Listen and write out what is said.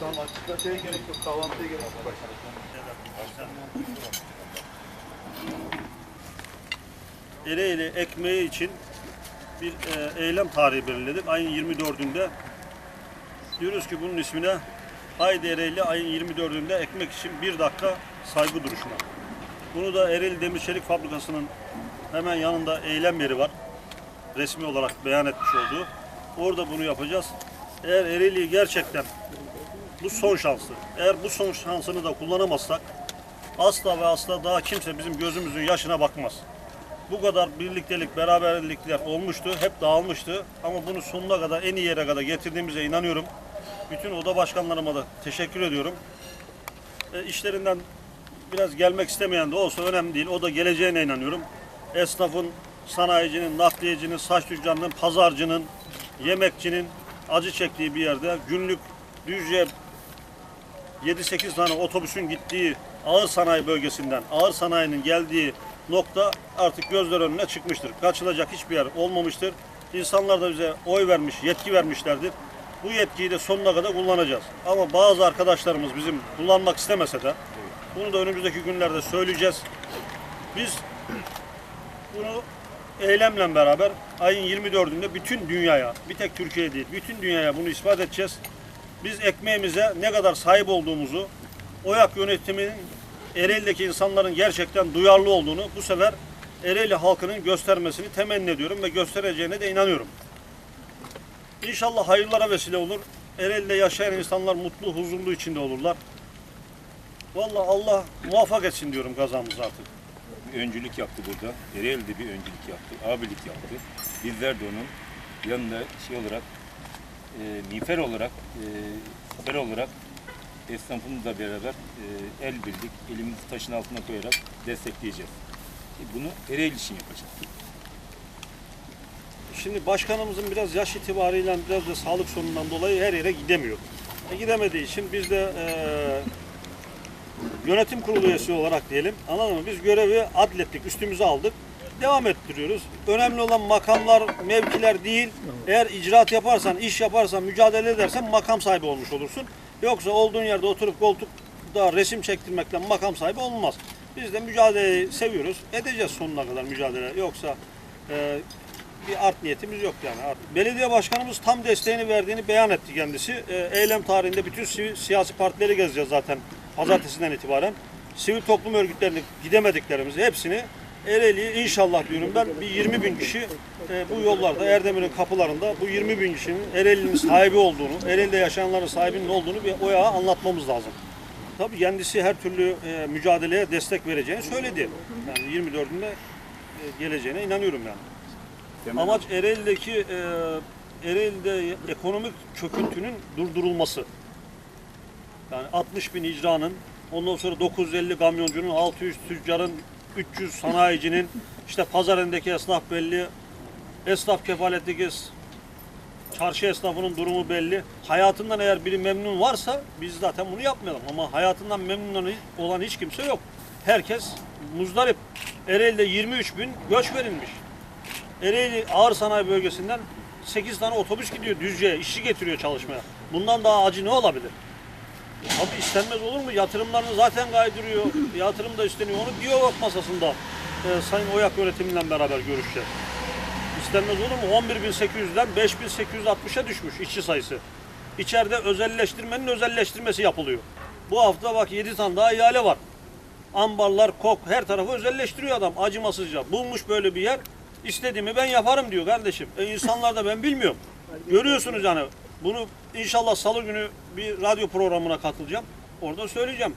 Tamam açıkta şey gerek yok. Kahvaltıya gerek yok. Ereğli ekmeği için bir e, eylem tarihi belirledik. Ayın 24'ünde diyoruz ki bunun ismine Haydi Ereğli ayın 24'ünde ekmek için bir dakika saygı duruşuna. Bunu da Ereğli Demir Çelik Fabrikası'nın hemen yanında eylem yeri var. Resmi olarak beyan etmiş olduğu. Orada bunu yapacağız. Eğer Ereğli'yi gerçekten bu son şansı. Eğer bu son şansını da kullanamazsak asla ve asla daha kimse bizim gözümüzün yaşına bakmaz. Bu kadar birliktelik, beraberlikler olmuştu, hep dağılmıştı. Ama bunu sonuna kadar, en iyi yere kadar getirdiğimize inanıyorum. Bütün oda başkanlarıma da teşekkür ediyorum. E, işlerinden biraz gelmek istemeyen de olsa önemli değil. O da geleceğine inanıyorum. Esnafın, sanayicinin, nakliyecinin, saç tüccarının, pazarcının, yemekçinin acı çektiği bir yerde günlük Düzce 7-8 tane otobüsün gittiği ağır sanayi bölgesinden ağır sanayinin geldiği nokta artık gözler önüne çıkmıştır. Kaçılacak hiçbir yer olmamıştır. İnsanlar da bize oy vermiş, yetki vermişlerdir. Bu yetkiyi de sonuna kadar kullanacağız. Ama bazı arkadaşlarımız bizim kullanmak istemese de bunu da önümüzdeki günlerde söyleyeceğiz. Biz bunu eylemle beraber ayın 24'ünde bütün dünyaya, bir tek Türkiye değil, bütün dünyaya bunu ispat edeceğiz. Biz ekmeğimize ne kadar sahip olduğumuzu, OYAK yönetiminin Ereğli'deki insanların gerçekten duyarlı olduğunu bu sefer Ereğli halkının göstermesini temenni ediyorum ve göstereceğine de inanıyorum. İnşallah hayırlara vesile olur. Ereğli'de yaşayan insanlar mutlu, huzurlu içinde olurlar. Vallahi Allah muvaffak etsin diyorum kazamız artık. bir öncülük yaptı burada. Ereğli'de bir öncülük yaptı, abilik yaptı. Bizler de onun yanında şey olarak, e, olarak, e, olarak esnafımızla beraber e, el birlik, elimizi taşın altına koyarak destekleyeceğiz. E, bunu Ereğli için yapacağız. Şimdi başkanımızın biraz yaş itibariyle biraz da sağlık sorunundan dolayı her yere gidemiyor. E, gidemediği için biz de e, yönetim kurulu üyesi olarak diyelim anladın mı? Biz görevi adlettik, üstümüze aldık. Devam ettiriyoruz. Önemli olan makamlar, mevkiler değil. Eğer icraat yaparsan, iş yaparsan, mücadele edersen makam sahibi olmuş olursun. Yoksa olduğun yerde oturup koltukta resim çektirmekle makam sahibi olmaz. Biz de mücadeleyi seviyoruz. Edeceğiz sonuna kadar mücadele. Yoksa e, bir art niyetimiz yok yani. Belediye başkanımız tam desteğini verdiğini beyan etti kendisi. E, eylem tarihinde bütün sivil, siyasi partileri gezeceğiz zaten pazartesinden itibaren. Sivil toplum örgütlerini gidemediklerimizi hepsini Ereğli'yi inşallah diyorum ben bir 20 bin kişi e, bu yollarda Erdemir'in kapılarında bu 20 bin kişinin Ereğli'nin sahibi olduğunu, Ereğli'de yaşayanların sahibinin olduğunu bir oyağa anlatmamız lazım. Tabii kendisi her türlü e, mücadeleye destek vereceğini söyledi. Yani 24'ünde e, geleceğine inanıyorum yani. Amaç Ereğli'deki e, Ereğli'de ekonomik çöküntünün durdurulması. Yani 60 bin icranın, ondan sonra 950 kamyoncunun, 600 tüccarın, 300 sanayicinin, işte pazarındaki esnaf belli, esnaf kefaletli çarşı esnafının durumu belli. Hayatından eğer biri memnun varsa biz zaten bunu yapmayalım. Ama hayatından memnun olan hiç kimse yok. Herkes muzdarip. Ereğli'de 23 bin göç verilmiş. Ereğli ağır sanayi bölgesinden 8 tane otobüs gidiyor Düzce'ye, işçi getiriyor çalışmaya. Bundan daha acı ne olabilir? Abi istenmez olur mu? Yatırımlarını zaten kaydırıyor. Yatırım da isteniyor. Onu diyalog masasında e, Sayın Oyak yönetimiyle beraber görüşeceğiz. İstenmez olur mu? 11.800'den 5.860'a düşmüş işçi sayısı. İçeride özelleştirmenin özelleştirmesi yapılıyor. Bu hafta bak 7 tane daha ihale var. Ambarlar, kok her tarafı özelleştiriyor adam acımasızca. Bulmuş böyle bir yer. İstediğimi ben yaparım diyor kardeşim. E insanlar da ben bilmiyorum. Görüyorsunuz yani. Bunu inşallah salı günü bir radyo programına katılacağım. Orada söyleyeceğim.